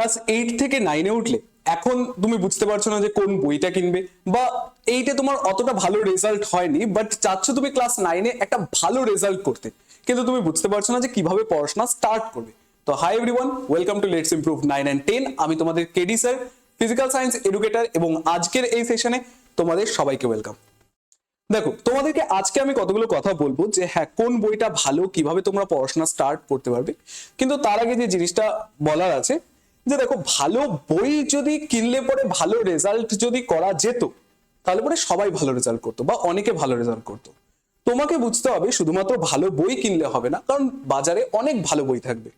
Class eight থেকে নাইনে উঠলে, এখন তুমি বুঝতে পারছ না যে কোন বইটা কিনবে বা এইটে তোমার অতটা ভালো রেজাল্ট হয়নি বাট চাচ্ছ তুমি ক্লাস নাইনে একটা ভালো রেজাল্ট করতে। কিন্তু তুমি বুঝতে পারছ না যে কীভাবে পড়াশোনা স্টার্ট করবে। তো hi everyone welcome to let's improve nine and ten আমি তোমাদের KD sir physical science educator এবং আজকের এই সেশনে তোমাদের সবাইকে ওয়েলকাম দেখো, তোমাদেরকে আজকে আমি কতগুলো কথা বলব যে হ্যাঁ কোন বইটা ভালো, কীভাবে তোমরা পড়াশোনা স্টার্ট করতে পারবে। কিন্তু তার আগে যে জিনিসটা বলার আছে যে দেখো, ভালো বই যদি কিনলে পরে ভালো রেজাল্ট যদি করা যেত, তাহলে পরে সবাই ভালো রেজাল্ট করতো বা অনেকে ভালো রেজাল্ট করতো। তোমাকে বুঝতে হবে, শুধুমাত্র ভালো বই কিনলে হবে না, কারণ বাজারে অনেক ভালো বই থাকবে।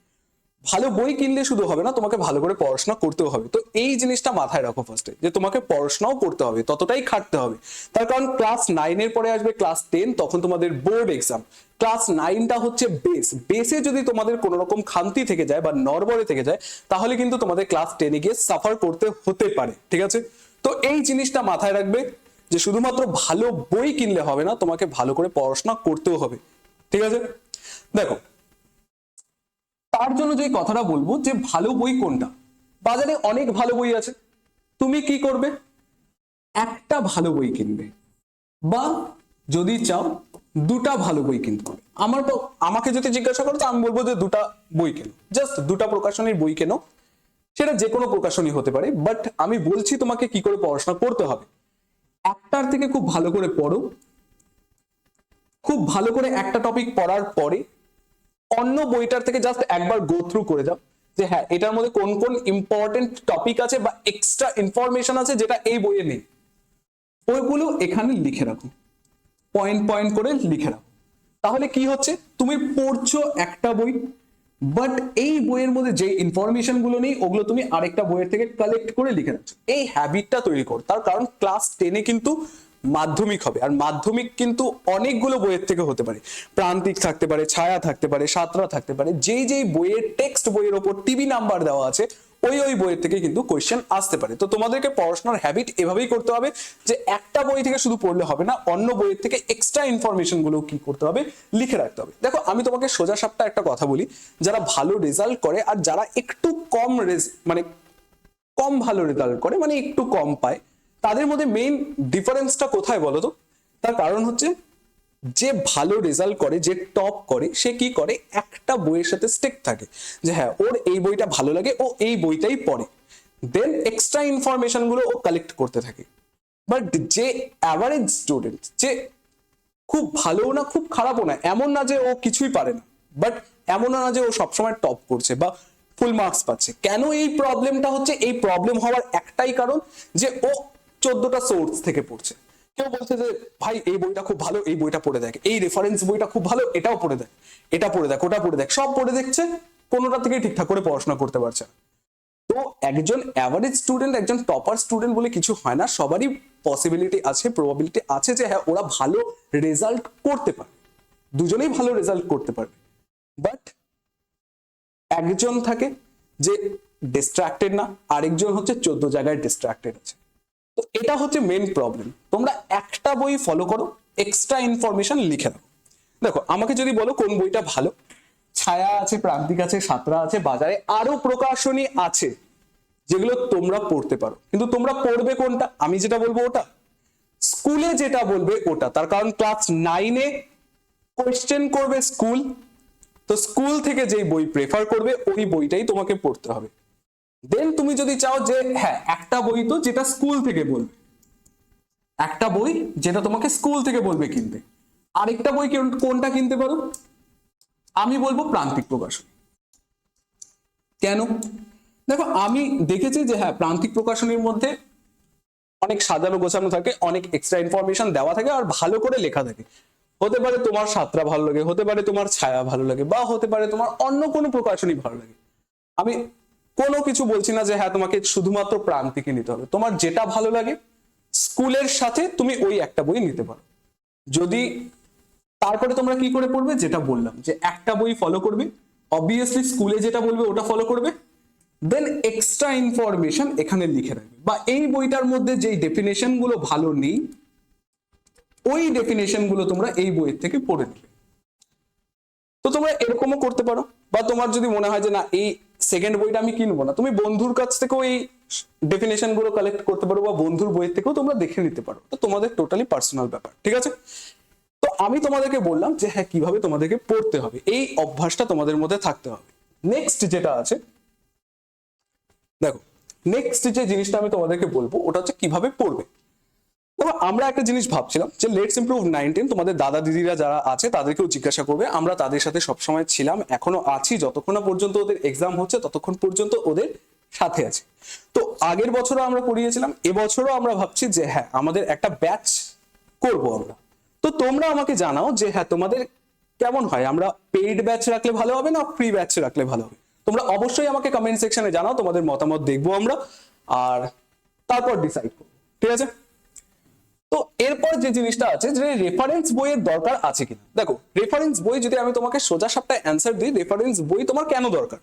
ভালো বই কিনলে শুধু হবে না, তোমাকে ভালো করে পড়াশোনা করতেও হবে। তো এই জিনিসটা মাথায় রাখো ফার্স্টে যে তোমাকে পড়াশোনাও করতে হবে, ততটাই খাটতে হবে। তার কারণ ক্লাস নাইনের পরে আসবে ক্লাস টেন তখন তোমাদের বোর্ড এক্সাম ক্লাস নাইনটা হচ্ছে বেস বেসে যদি তোমাদের কোনো রকম খামতি থেকে যায় বা নরবরে থেকে যায়, তাহলে কিন্তু তোমাদের ক্লাস টেনে গিয়ে সাফার করতে হতে পারে, ঠিক আছে? তো এই জিনিসটা মাথায় রাখবে যে শুধুমাত্র ভালো বই কিনলে হবে না, তোমাকে ভালো করে পড়াশোনা করতেও হবে, ঠিক আছে? দেখো তার জন্য যে কথাটা বলব যে ভালো বই কোনটা? বাজারে অনেক ভালো বই আছে। তুমি কি করবে? একটা ভালো বই কিনবে। বা যদি চাও, দুটা ভালো বই কিনতে হবে। আমার আমাকে যদি জিজ্ঞাসা করো আমি বলব যে দুটা বই কেনো। জাস্ট দুটা প্রকাশনীর বই কেনো। সেটা যে কোনো প্রকাশনী হতে পারে, বাট আমি বলছি তোমাকে কি করে পড়াশোনা করতে হবে। একটার থেকে খুব ভালো করে পড়ো। খুব ভালো করে একটা টপিক পড়ার পরে অন্য বইটার থেকে জাস্ট একবার গো থ্রু করে যাও। যে হ্যাঁ এটার মধ্যে কোন কোন ইম্পর্টেন্ট টপিক আছে বা এক্সট্রা ইনফরমেশন আছে যেটা এই বইয়ে নেই। ওইগুলো এখানে লিখে রাখো। পয়েন্ট পয়েন্ট করে লিখে রাখো। তাহলে কি হচ্ছে? তুমি পড়ছো একটা বই বাট এই বইয়ের মধ্যে যে ইনফরমেশনগুলো নেই, ওগুলো তুমি আরেকটা বইয়ের থেকে কালেক্ট করে লিখে রাখছো। এই হ্যাবিটটা তৈরি করো। তার কারণ ক্লাস টেনে কিন্তু মাধ্যমিক হবে। আর মাধ্যমিক কিন্তু অনেকগুলো বইয়ের থেকে হতে পারে। প্রান্তিক থাকতে পারে, ছায়া থাকতে পারে, সাতরা থাকতে পারে, যেই যেই বইয়ের টেক্সট বইয়ের ওপর টিভি নাম্বার দেওয়া আছে, ওই ওই বইয়ের থেকে কিন্তু কোয়েশ্চেন আসতে পারে। তো তোমাদেরকে পড়াশোনার হ্যাবিট এভাবেই করতে হবে যে একটা বই থেকে শুধু পড়লে হবে না, অন্য বইয়ের থেকে এক্সট্রা ইনফরমেশনগুলো কি করতে হবে, লিখে রাখতে হবে। দেখো, আমি তোমাকে সোজা সাপটা একটা কথা বলি, যারা ভালো রেজাল্ট করে আর যারা একটু কম রেজ মানে কম ভালো রেজাল্ট করে মানে একটু কম পায় তাদের মধ্যে মেইন ডিফারেন্সটা কোথায় বলো তো? তার কারণ হচ্ছে, যে ভালো রেজাল্ট করে, যে টপ করে, সে কি করে? একটা বইয়ের সাথে স্টিক থাকে। যে হ্যাঁ ওর এই বইটা ভালো লাগে, ও এই বইটাই পড়ে। দেন এক্সট্রা ইনফরমেশনগুলো ও কালেক্ট করতে থাকে। বাট যে অ্যাভারেজ স্টুডেন্ট যে খুব ভালো না, খুব খারাপও না, এমন না যে ও কিছুই পারে না। বাট এমন না যে ও সবসময় টপ করছে বা ফুল মার্কস পাচ্ছে। কেন এই প্রবলেমটা হচ্ছে? এই প্রবলেম হওয়ার একটাই কারণ যে ও চোদ্দটা সোর্স থেকে পড়ছে। কেউ বলছে যে, ভাই, এই বইটা খুব ভালো, এই বইটা পড়ে দেখ। এই রেফারেন্স বইটা খুব ভালো, এটাও পড়ে দেখ। এটা পড়ে দেখ, ওটা পড়ে দেখ। সব পড়ে দেখছে, কোনোটা থেকেই ঠিকঠাক করে পড়াশোনা করতে পারছে না। তো একজন অ্যাভারেজ স্টুডেন্ট একজন টপার স্টুডেন্ট বলে কিছু হয় না, সবারই পসিবিলিটি আছে প্রবাবিলিটি আছে যে হ্যাঁ ওরা ভালো রেজাল্ট করতে পারে দুজনেই ভালো রেজাল্ট করতে পারবে। বাট একজন থাকে যে ডিস্ট্রাক্টেড না, আরেকজন হচ্ছে চোদ্দ জায়গায় ডিস্ট্রাক্টেড আছে। তো এটা হচ্ছে মেন প্রবলেম তোমরা একটা বই ফলো করো এক্সট্রা ইনফরমেশন লিখে দাও দেখো, আমাকে যদি বলো কোন বইটা ভালো? ছায়া আছে, প্রান্তিক আছে, সাঁতরা আছে, বাজারে আরও প্রকাশনী আছে, যেগুলো তোমরা পড়তে পারো। কিন্তু তোমরা পড়বে কোনটা? আমি যেটা বলব ওটা। স্কুলে যেটা বলবে ওটা। তার কারণ ক্লাস নাইনে কোয়েশ্চেন করবে স্কুল তো স্কুল থেকে যেই বই প্রেফার করবে, ওই বইটাই তোমাকে পড়তে হবে। দেন তুমি যদি চাও যে হ্যাঁ একটা বই তো যেটা স্কুল থেকে বলবে। একটা বই যেটা তোমাকে স্কুল থেকে বলবে কিনতে। আরেকটা বই কোনটা কিনতে পারো? আমি বলব প্রান্তিক প্রকাশনী। কেন? দেখো, আমি দেখেছি যে হ্যাঁ প্রান্তিক প্রকাশনীর মধ্যে অনেক সাজানো গোছানো থাকে, অনেক এক্সট্রা ইনফরমেশন দেওয়া থাকে আর ভালো করে লেখা থাকে। হতে পারে তোমার সাতটা ভালো লাগে, হতে পারে তোমার ছায়া ভালো লাগে, বা হতে পারে তোমার অন্য কোনো প্রকাশনী ভালো লাগে। আমি কোনো কিছু বলছি না যে হ্যাঁ তোমাকে শুধুমাত্র প্রান্তিকে নিতে হবে। তোমার যেটা ভালো লাগে, স্কুলের সাথে তুমি ওই একটা বই নিতে পারো। যদি তারপরে তোমরা কি করে পড়বে? যেটা বললাম, যে একটা বই ফলো করবে। অবভিয়াসলি স্কুলে যেটা বলবে, ওটা ফলো করবে। দেন এক্সট্রা ইনফরমেশন এখানে লিখে রাখবে। বা এই বইটার মধ্যে যেই ডেফিনেশনগুলো ভালো নেই, ওই ডেফিনেশনগুলো তোমরা এই বইয়ের থেকে পড়ে নেবে। তো তোমরা এরকমও করতে পারো। বা তোমার যদি মনে হয় যে না, এই সেকেন্ড বইটা আমি কিনবো না। তুমি বন্ধুর কাছ থেকেও এই ডেফিনেশনগুলো কালেক্ট করতে পারো বা বন্ধুর বই থেকেও তোমরা দেখে নিতে পারো। তো তোমাদের টোটালি পার্সোনাল ব্যাপার, ঠিক আছে? তো আমি তোমাদেরকে বললাম যে হ্যাঁ কীভাবে তোমাদেরকে পড়তে হবে, এই অভ্যাসটা তোমাদের মধ্যে থাকতে হবে। নেক্সট যেটা আছে, দেখো নেক্সট যে জিনিসটা আমি তোমাদেরকে বলব, ওটা হচ্ছে কীভাবে পড়বে। আমরা একটা জিনিস ভাবছিলাম যে লেটস ইমপ্রুভ নাইনটিন তোমাদের দাদা দিদিরা যারা আছে, তাদেরকেও জিজ্ঞাসা করবে। আমরা তাদের সাথে সবসময় ছিলাম, এখনও আছি। যতক্ষণ না পর্যন্ত ওদের এক্সাম হচ্ছে, ততক্ষণ পর্যন্ত ওদের সাথে আছে। তো আগের বছরও আমরা করিয়েছিলাম, এবছরও আমরা ভাবছি যে হ্যাঁ আমাদের একটা ব্যাচ করব আমরা। তো তোমরা আমাকে জানাও যে হ্যাঁ তোমাদের কেমন হয়? আমরা পেইড ব্যাচ রাখলে ভালো হবে না ফ্রি ব্যাচ রাখলে ভালো হবে? তোমরা অবশ্যই আমাকে কমেন্ট সেকশনে জানাও, তোমাদের মতামত দেখব আমরা, আর তারপর ডিসাইড করব। ঠিক আছে? এরপর যে জিনিসটা আছে, যে রেফারেন্স বইয়ের দরকার আছে কিনা। দেখো রেফারেন্স বই যদি আমি তোমাকে সোজা সাপটা অ্যান্সার দিই রেফারেন্স বই তোমার কেন দরকার?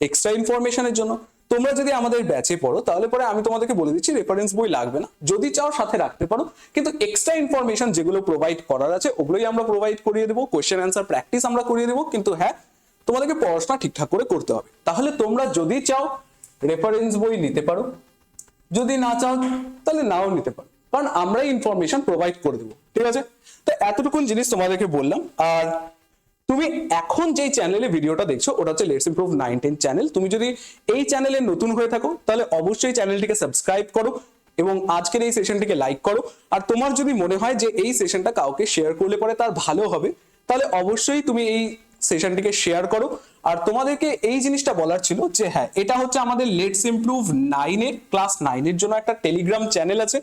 এক্সট্রা ইনফরমেশনের জন্য। তোমরা যদি আমাদের ব্যাচে পড়ো, তাহলে পরে আমি তোমাদেরকে বলে দিচ্ছি রেফারেন্স বই লাগবে না। যদি চাও, সাথে রাখতে পারো। কিন্তু এক্সট্রা ইনফরমেশন যেগুলো প্রোভাইড করার আছে, ওগুলোই আমরা প্রোভাইড করিয়ে দেবো। কোয়েশ্চেন অ্যান্সার প্র্যাকটিস আমরা করিয়ে দেবো। কিন্তু হ্যাঁ তোমাদেরকে পড়াশোনা ঠিকঠাক করে করতে হবে। তাহলে তোমরা যদি চাও রেফারেন্স বই নিতে পারো। যদি না চাও, তাহলে নাও নিতে পারো। কারণ আমরাই ইনফরমেশন প্রোভাইড করে দেবো, ঠিক আছে? তো এতটুকুন জিনিস তোমাদেরকে বললাম, আর তুমি এখন যেই চ্যানেলে ভিডিওটা দেখছ, ওটা হচ্ছে let's improve nine ten channel তুমি যদি এই চ্যানেলে নতুন হয়ে থাকো, তাহলে অবশ্যই চ্যানেলটিকে সাবস্ক্রাইব করো এবং আজকের এই সেশনটিকে লাইক করো। আর তোমার যদি মনে হয় যে এই সেশনটা কাউকে শেয়ার করলে পরে তার ভালো হবে, তাহলে অবশ্যই তুমি এই সেশনটিকে শেয়ার করো। আর তোমাদেরকে এই জিনিসটা বলার ছিল যে হ্যাঁ এটা হচ্ছে আমাদের লেটস ইমপ্রুভ নাইনের ক্লাস নাইনের জন্য একটা টেলিগ্রাম চ্যানেল আছে।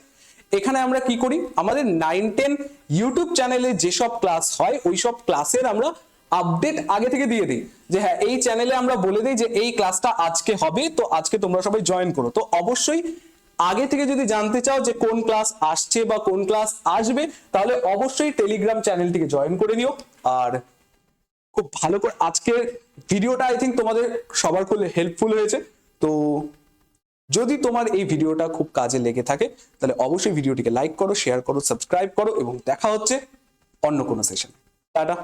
এখানে আমরা কি করি? আমাদের নাইন টেন ইউটিউব চ্যানেলে যেসব ক্লাস হয় ওই সব ক্লাসের আমরা আপডেট আগে থেকে দিয়ে দিই। যে হ্যাঁ এই চ্যানেলে আমরা বলে দিই যে এই ক্লাসটা আজকে হবে, তো আজকে তোমরা সবাই জয়েন করো। তো অবশ্যই আগে থেকে যদি জানতে চাও যে কোন ক্লাস আসছে বা কোন ক্লাস আসবে, তাহলে অবশ্যই টেলিগ্রাম চ্যানেলটিকে জয়েন করে নিও। আর খুব ভালো করে আজকের ভিডিওটা আই থিঙ্ক তোমাদের সবার খুব হেল্পফুল হয়েছে। তো যদি তোমার এই ভিডিওটা খুব কাজে লেগে থাকে, তাহলে অবশ্যই ভিডিওটিকে লাইক করো শেয়ার করো সাবস্ক্রাইব করো এবং দেখা হচ্ছে অন্য কোনো সেশন টাটা।